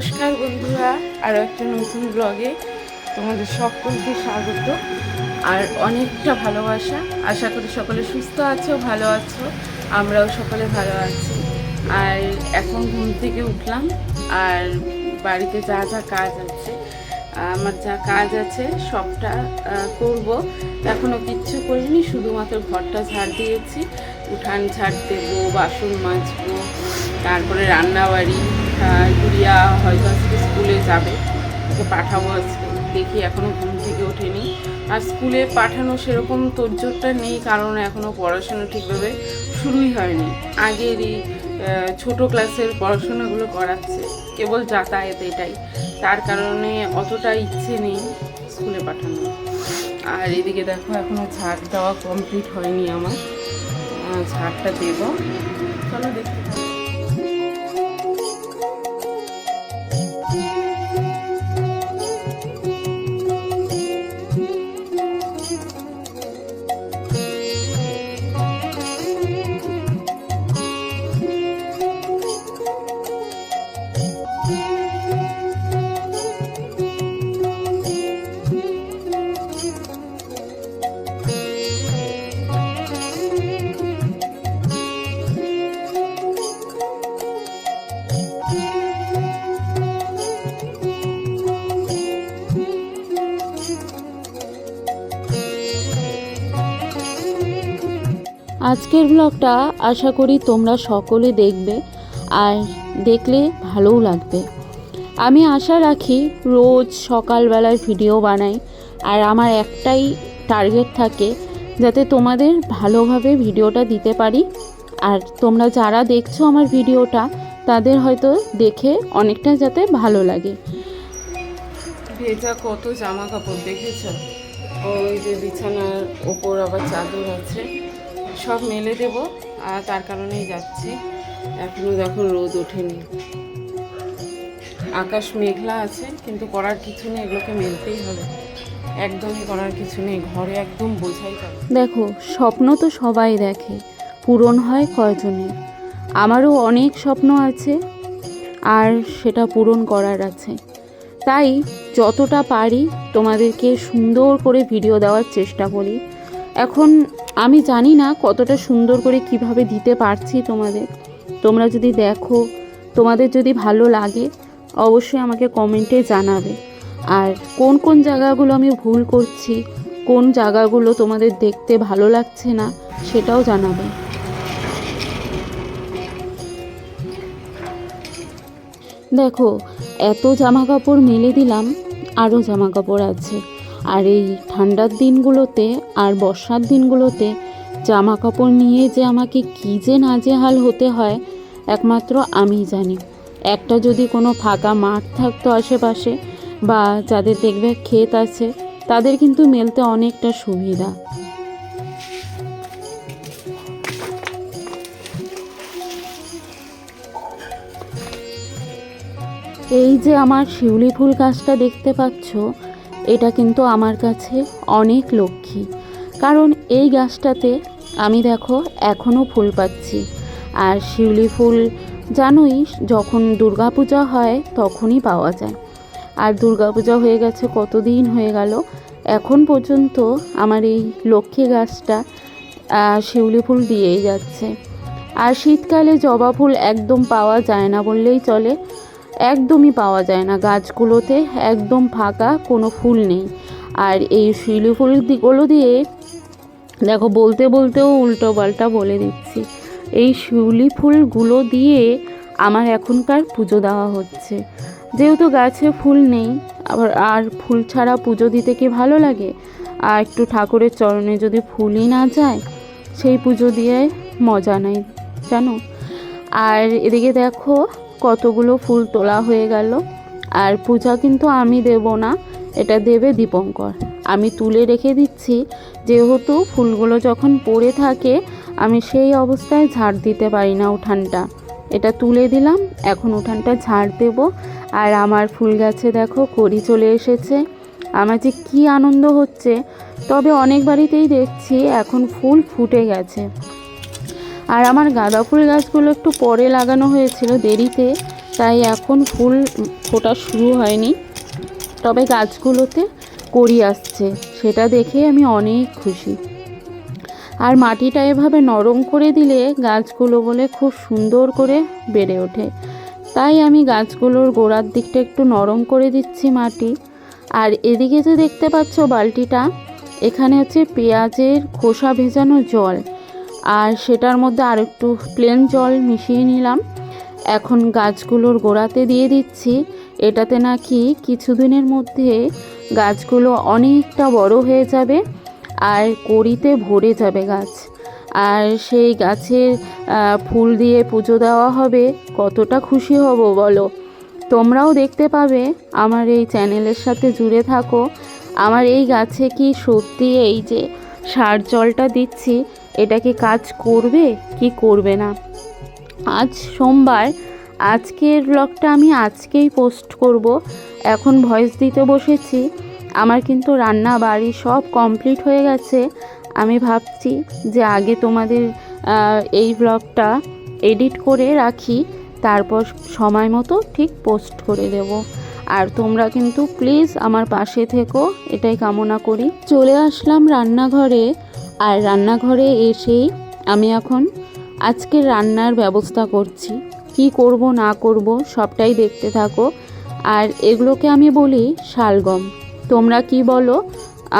নমস্কার বন্ধুরা আরও একটা নতুন ব্লগে তোমাদের সকলকে স্বাগত। আর অনেকটা ভালোবাসা। আশা করি সকলে সুস্থ আছো, ভালো আছো, আমরাও সকলে ভালো আছি। আর এখন ঘুম থেকে উঠলাম, আর বাড়িতে যা যা কাজ আছে, আমার যা কাজ আছে, সবটা করব। এখনও কিচ্ছু করিনি, শুধুমাত্র ঘরটা ঝাড় দিয়েছি। উঠান ঝাড় দেবো, বাসন মাজবো, তারপরে রান্নাবাড়ি গুড়িয়া হয়তো আজকে স্কুলে যাবে। ওকে পাঠাবো আজকে। দেখি এখনও ঘুম থেকে ওঠেনি। আর স্কুলে পাঠানো সেরকম তোরজোরটা নেই, কারণ এখনও পড়াশোনা ঠিকভাবে শুরুই হয়নি। আগেরই ছোট ক্লাসের পড়াশোনাগুলো করাচ্ছে, কেবল যাতায়াত এটাই। তার কারণে অতটা ইচ্ছে নেই স্কুলে পাঠানো আর এদিকে দেখো এখনও ঝাড় দেওয়া কমপ্লিট হয়নি আমার। ঝাড়টা দেবো। চলো দেখতে আজকের ব্লগটা আশা করি তোমরা সকলে দেখবে আর দেখলে ভালোও লাগবে। আমি আশা রাখি রোজ সকালবেলায় ভিডিও বানাই আর আমার একটাই টার্গেট থাকে যাতে তোমাদের ভালোভাবে ভিডিওটা দিতে পারি। আর তোমরা যারা দেখছ আমার ভিডিওটা তাদের হয়তো দেখে অনেকটা যাতে ভালো লাগে। কত জামা কাপড় দেখেছ? ওই যে বিছানার ওপর আবার চাদর আছে। সব মেলে দেব, আর তার কারণেই যাচ্ছি। এখনও দেখো রোদ ওঠেনি। আকাশ মেঘলা আছে, কিন্তু করার কিছু নেই, এগুলোকে মেলতেই হবে। একদমই করার কিছু নেই, ঘরে একদম বোঝাই যাবে দেখো, স্বপ্ন তো সবাই দেখে, পূরণ হয় কয়জনের আমারও অনেক স্বপ্ন আছে, আর সেটা পূরণ করার আছে। তাই যতটা পারি তোমাদেরকে সুন্দর করে ভিডিও দেওয়ার চেষ্টা করি। এখন আমি জানি না কতটা সুন্দর করে কীভাবে দিতে পারছি তোমাদের। তোমরা যদি দেখো, তোমাদের যদি ভালো লাগে, অবশ্যই আমাকে কমেন্টে জানাবে। আর কোন কোন জায়গাগুলো আমি ভুল করছি, কোন জায়গাগুলো তোমাদের দেখতে ভালো লাগছে না, সেটাও জানাবে। দেখো, এত জামা কাপড় মেলে দিলাম আরও জামা কাপড় আছে। আর এই ঠান্ডার দিনগুলোতে আর বর্ষার দিনগুলোতে জামা কাপড় নিয়ে যে আমাকে কী যে নাজেহাল হতে হয়, একমাত্র আমি জানি। একটা যদি কোনো ফাঁকা মাঠ থাকতো আশেপাশে বা যাদের দেখবে ক্ষেত আছে, তাদের কিন্তু মেলতে অনেকটা সুবিধা। এই যে আমার শিউলি ফুল গাছটা দেখতে পাচ্ছ এটা কিন্তু আমার কাছে অনেক লক্ষ্মী। কারণ এই গাছটাতে আমি দেখো এখনও ফুল পাচ্ছি। আর শিউলি ফুল জানোই, যখন দুর্গাপূজা হয় তখনই পাওয়া যায়। আর দুর্গাপূজা হয়ে গেছে কতদিন হয়ে গেল, এখন পর্যন্ত আমার এই লক্ষ্মী গাছটা শিউলি ফুল দিয়েই যাচ্ছে। আর শীতকালে জবা ফুল একদম পাওয়া যায় না বললেই চলে। একদমই পাওয়া যায় না। গাছগুলোতে একদম ফাঁকা কোনো ফুল নেই। আর এই শিউলি ফুলগুলো দিয়ে, দেখো বলতে বলতেও উল্টো পাল্টা বলে দিচ্ছি। এই শিউলি ফুলগুলো দিয়ে আমার এখনকার পুজো দেওয়া হচ্ছে। যেহেতু গাছে ফুল নেই, আবার আর ফুল ছাড়া পুজো দিতে কি ভালো লাগে? আর একটু ঠাকুরের চরণে যদি ফুলই না যায়, সেই পুজো দিয়ে মজা নাই, জানো? আর এদিকে দেখো কতগুলো ফুল তোলা হয়ে গেল। আর পূজা কিন্তু আমি দেব না, এটা দেবে দীপঙ্কর। আমি তুলে রেখে দিচ্ছি, যেহেতু ফুলগুলো যখন পড়ে থাকে, আমি সেই অবস্থায় ঝাড় দিতে পারি না উঠানটা। এটা তুলে দিলাম, এখন উঠানটা ঝাড় দেব। আর আমার ফুল গাছে দেখো করি চলে এসেছে। আমার যে কী আনন্দ হচ্ছে, তবে অনেক বাড়িতেই দেখছি এখন ফুল ফুটে গেছে। আর আমার গাঁদা ফুল গাছগুলো একটু পরে লাগানো হয়েছিল দেরিতে, তাই এখন ফুল ফোটা শুরু হয়নি। তবে গাছগুলোতে করি আসছে, সেটা দেখে আমি অনেক খুশি। আর মাটিটা এভাবে নরম করে দিলে গাছগুলো বলে খুব সুন্দর করে বেড়ে ওঠে। তাই আমি গাছগুলোর গোড়ার দিকটা একটু নরম করে দিচ্ছি মাটি। আর এদিকে যে দেখতে পাচ্ছ বালতিটা, এখানে হচ্ছে পেঁয়াজের খোসা ভেজানো জল। আর সেটার মধ্যে আর একটু প্লেন জল মিশিয়ে নিলাম। এখন গাছগুলোর গোড়াতে দিয়ে দিচ্ছি। এটাতে নাকি কিছুদিনের মধ্যে গাছগুলো অনেকটা বড় হয়ে যাবে আর কড়িতে ভরে যাবে গাছ। আর সেই গাছের ফুল দিয়ে পুজো দেওয়া হবে। কতটা খুশি হব বলো? তোমরাও দেখতে পাবে। আমার এই চ্যানেলের সাথে জুড়ে থাকো। আমার এই গাছে কি সত্যি এই যে সার জলটা দিচ্ছি এটা কি কাজ করবে? কি করবে না? আজ সোমবার, আজকের ব্লগটা আমি আজকেই পোস্ট করব। এখন ভয়েস দিতে বসেছি। আমার কিন্তু রান্না বাড়ি সব কমপ্লিট হয়ে গেছে। আমি ভাবছি যে আগে তোমাদের এই ব্লগটা এডিট করে রাখি। তারপর সময় মতো ঠিক পোস্ট করে দেব। আর তোমরা কিন্তু প্লিজ আমার পাশে থেকো। এটাই কামনা করি। চলে আসলাম রান্নাঘরে। আর রান্নাঘরে এসেই আমি এখন আজকের রান্নার ব্যবস্থা করছি। কি করব, না করব, সবটাই দেখতে থাকো। আর এগুলোকে আমি বলি শালগম। তোমরা কি বলো,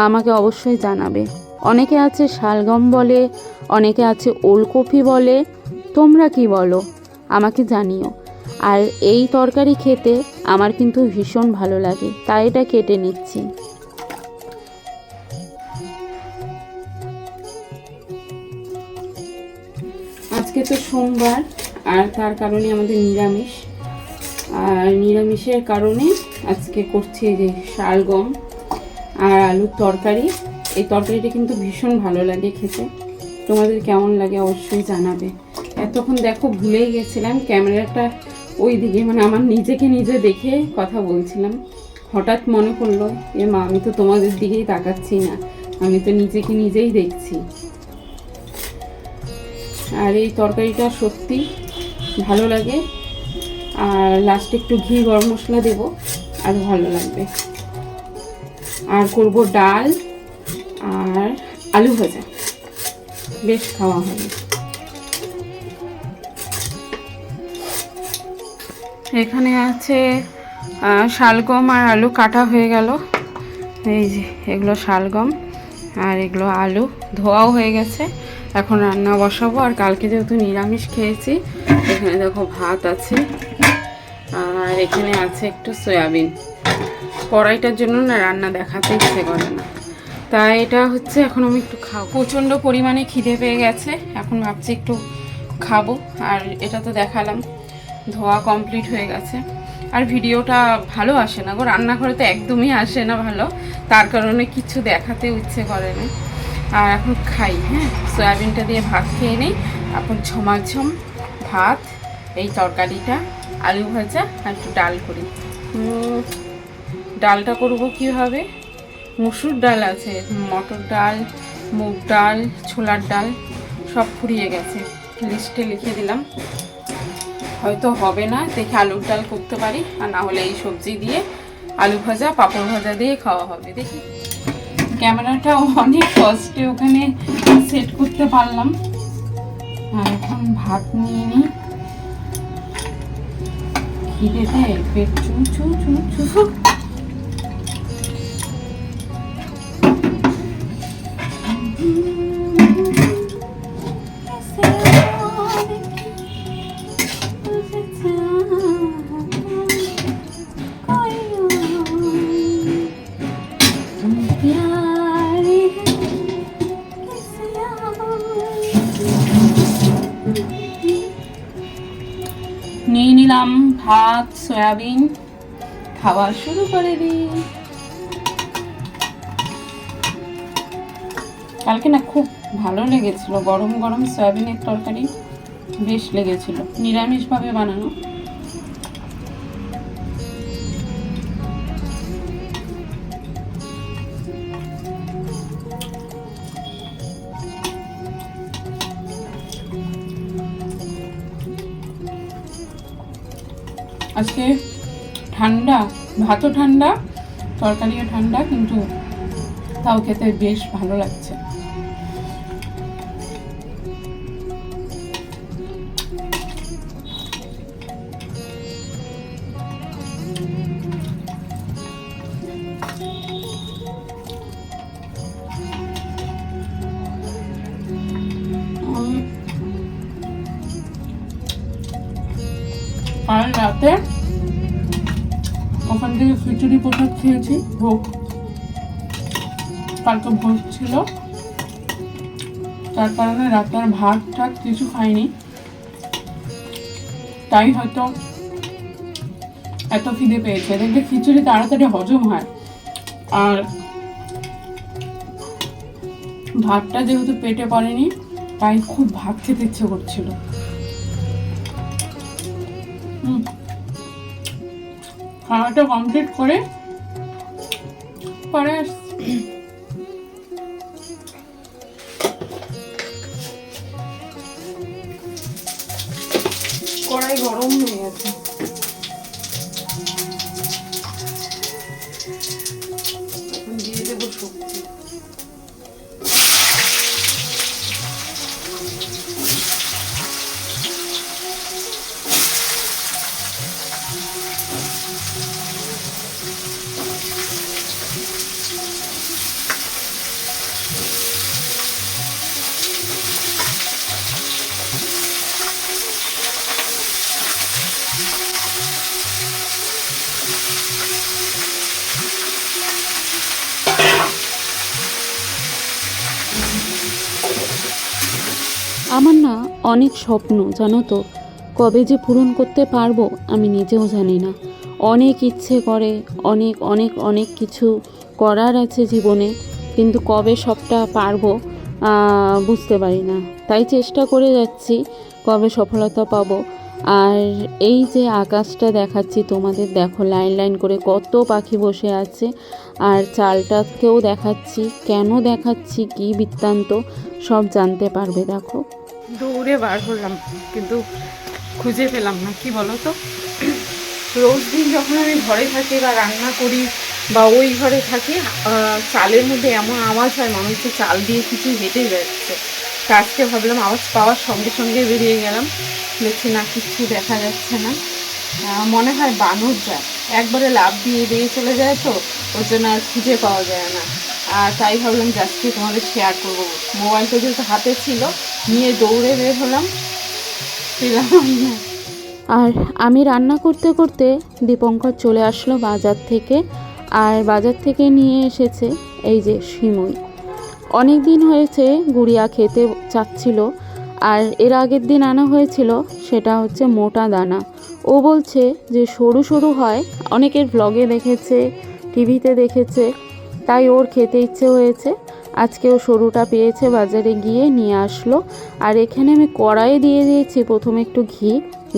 আমাকে অবশ্যই জানাবে। অনেকে আছে শালগম বলে, অনেকে আছে ওলকপি বলে। তোমরা কি বলো, আমাকে জানিও। আর এই তরকারি খেতে আমার কিন্তু ভীষণ ভালো লাগে, তাই এটা কেটে নিচ্ছি। আজকে তো সোমবার, আর তার কারণে আমাদের নিরামিষ। আর নিরামিষের কারণে আজকে করছি যে শালগম আর আলুর তরকারি। এই তরকারিটা কিন্তু ভীষণ ভালো লাগে খেতে। তোমাদের কেমন লাগে অবশ্যই জানাবে। এতক্ষণ দেখো ভুলেই গেছিলাম, ক্যামেরাটা ওই দিকে মানে আমার নিজেকে নিজে দেখে কথা বলছিলাম। হঠাৎ মনে পড়ল, এ মা, আমি তো তোমাদের দিকেই তাকাচ্ছি না, আমি তো নিজেকে নিজেই দেখছি। আর এই তরকারিটা সত্যি ভালো লাগে। আর লাস্টে একটু ঘি গরম মশলা দেবো, আর ভালো লাগবে। আর করব ডাল আর আলু ভাজা। বেশ খাওয়া হবে এখানে আছে শালগম আর আলু কাটা হয়ে গেল। এই যে, এগুলো শালগম। আর এগুলো আলু, ধোয়াও হয়ে গেছে। এখন রান্না বসাবো। আর কালকে যেহেতু নিরামিষ খেয়েছি, এখানে দেখো ভাত আছে। আর এখানে আছে একটু সয়াবিন। কড়াইটার জন্য না রান্না দেখাতে ইচ্ছে করে না। তাই এটা হচ্ছে এখন আমি একটু খাব। প্রচণ্ড পরিমাণে খিদে পেয়ে গেছে। এখন ভাবছি একটু খাব। আর এটা তো দেখালাম। ধোয়া কমপ্লিট হয়ে গেছে। আর ভিডিওটা ভালো আসে না গো, রান্নাঘরে তো একদমই আসে না ভালো। তার কারণে কিছু দেখাতে ইচ্ছে করে না। আর এখন খাই হ্যাঁ? সয়াবিনটা দিয়ে ভাত খেয়ে নিই। এখন ঝমাঝম ভাত, এই তরকারিটা, আলু ভাজা আর একটু ডাল করি। ডালটা করব কীভাবে? মুসুর ডাল আছে, মটর ডাল, মুগ ডাল, ছোলার ডাল, সব ফুরিয়ে গেছে। লিস্টে লিখে দিলাম। হয়তো হবে না, দেখে আলুর ডাল করতে পারি, আর না হলে এই সবজি দিয়ে আলু ভাজা, পাঁপড় ভাজা দিয়ে খাওয়া হবে, দেখি। ক্যামেরাটা অনেক কষ্টে ওখানে সেট করতে পারলাম। আর এখন ভাত নিয়ে নিই। খিদেতে পেট চু চু চু চু ভাত, সয়াবিন, খাওয়া শুরু করে দিই কালকে না খুব ভালো লেগেছিল, গরম গরম সয়াবিনের তরকারি বেশ লেগেছিল, নিরামিষভাবে বানানো। আজকে ঠান্ডা ভাতও ঠান্ডা তরকারিও ঠান্ডা কিন্তু তাও খেতে বেশ ভালো লাগছে। কাল রাতে ওখান থেকে খিচুড়ি প্রসাদ খেয়েছি, ভোগ। কালকে ভোগ ছিল। তার কারণে রাতে আর ভাত টাত কিছু খাইনি। তাই হয়তো এত খিদে পেয়েছে। দেখবে খিচুড়ি তাড়াতাড়ি হজম হয়। আর ভাতটা যেহেতু পেটে পড়েনি, তাই খুব ভাত খেতে ইচ্ছে করছিল। হুম। খাওয়াটা কমপ্লিট করে পরে আসছি। আমার না অনেক স্বপ্ন, জানো তো। কবে যে পূরণ করতে পারব আমি নিজেও জানি না। অনেক ইচ্ছে করে, অনেক অনেক অনেক কিছু করার আছে জীবনে, কিন্তু কবে সবটা পারব বুঝতে পারি না। তাই চেষ্টা করে যাচ্ছি কবে সফলতা পাবো। আর এই যে আকাশটা দেখাচ্ছি, তোমাদের দেখো লাইন লাইন করে কত পাখি বসে আছে। আর চালটাকেও দেখাচ্ছি, কেন দেখাচ্ছি, কী বৃত্তান্ত, সব জানতে পারবে, দেখো। দৌড়ে বার হলাম, কিন্তু খুঁজে পেলাম না, কি বলো তো? রোজ দিন যখন আমি ঘরে থাকি বা রান্না করি বা ওই ঘরে থাকি চালের মধ্যে এমন আওয়াজ হয়, মনে হচ্ছে চাল দিয়ে কিছু হেঁটে যাচ্ছে তা আজকে ভাবলাম আওয়াজ পাওয়ার সঙ্গে সঙ্গে বেরিয়ে গেলাম। দেখছি না, কিছু দেখা যাচ্ছে না। মনে হয় বানর যায়। একবারে লাভ দিয়ে দিয়ে চলে যায় তো, ওর জন্য আর খুঁজে পাওয়া যায় না। আর তাই ভাবলাম যাচ্ছি তোমাদের শেয়ার করব। মোবাইলটা যেহেতু হাতে ছিল, নিয়ে দৌড়ে বের হলাম। আর আমি রান্না করতে করতে দীপঙ্কর চলে আসলো বাজার থেকে, আর বাজার থেকে নিয়ে এসেছে এই যে সিমুই। অনেক দিন হয়েছে গুড়িয়া খেতে চাচ্ছিল, আর এর আগের দিন আনা হয়েছিল, সেটা হচ্ছে মোটা দানা। ও বলছে যে সরু সরু হয়। অনেকের ব্লগে দেখেছে, টিভিতে দেখেছে, তাই ওর খেতে ইচ্ছে হয়েছে। আজকে ও সরুটা পেয়েছে বাজারে গিয়ে নিয়ে আসলো। আর এখানে আমি কড়াইয়ে দিয়ে দিয়েছি, প্রথমে একটু ঘি।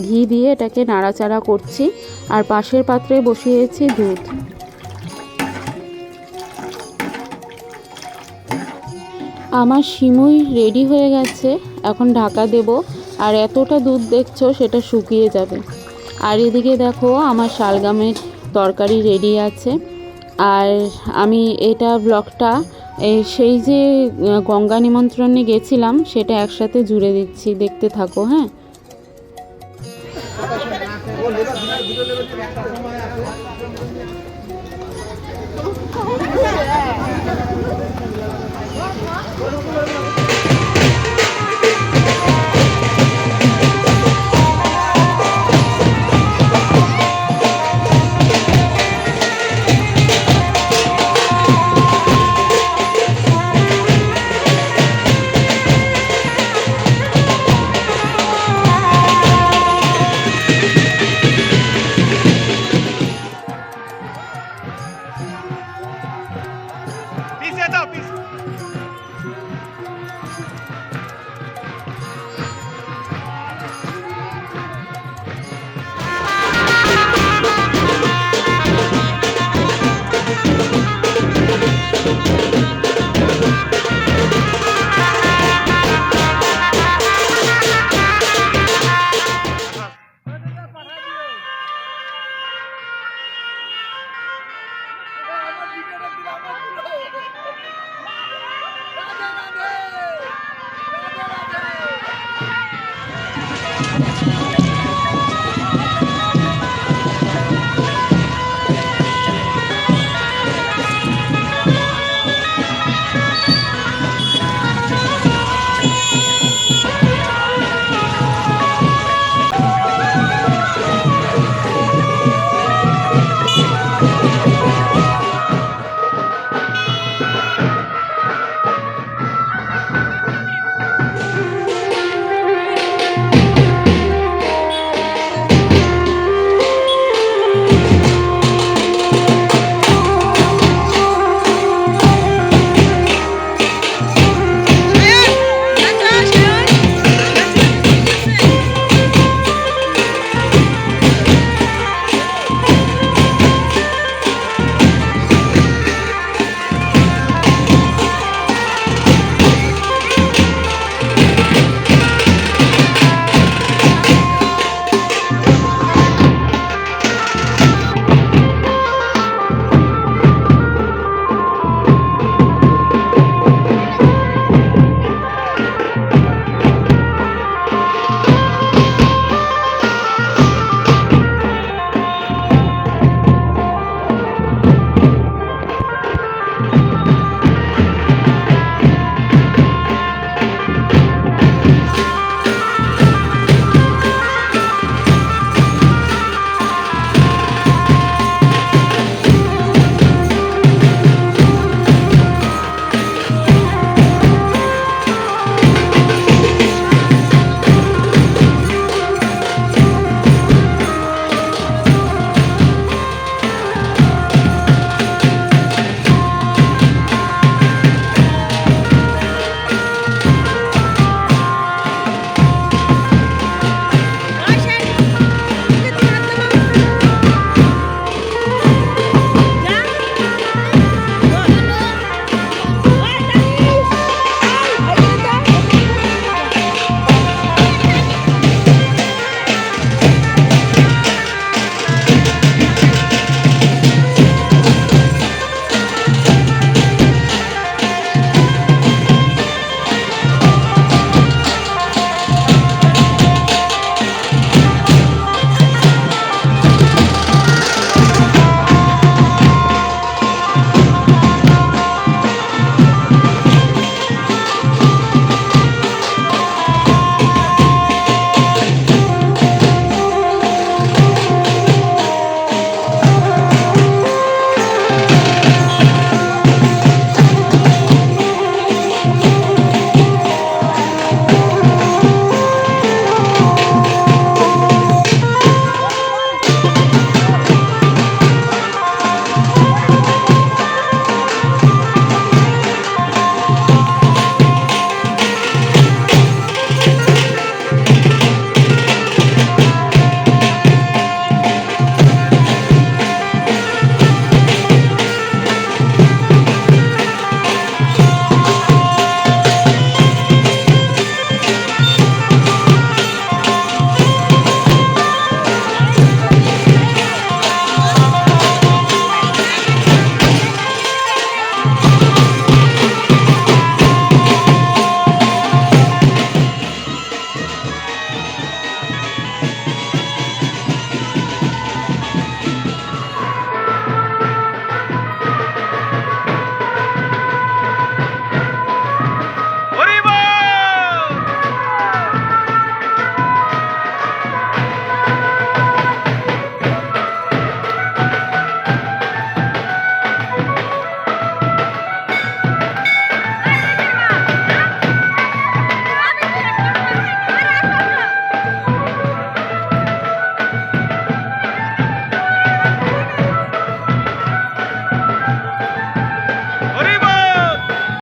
ঘি দিয়ে এটাকে নাড়াচাড়া করছি আর পাশের পাত্রে বসিয়েছি দুধ। আমার সিমুই রেডি হয়ে গেছে, এখন ঢাকা দেব। আর এতটা দুধ দেখছ, সেটা শুকিয়ে যাবে। আর এদিকে দেখো আমার শালগামের তরকারি রেডি আছে। আর আমি এটা ব্লগটা সেই যে গঙ্গা নিমন্ত্রণে গেছিলাম, সেটা একসাথে জুড়ে দিচ্ছি, দেখতে থাকো হ্যাঁ?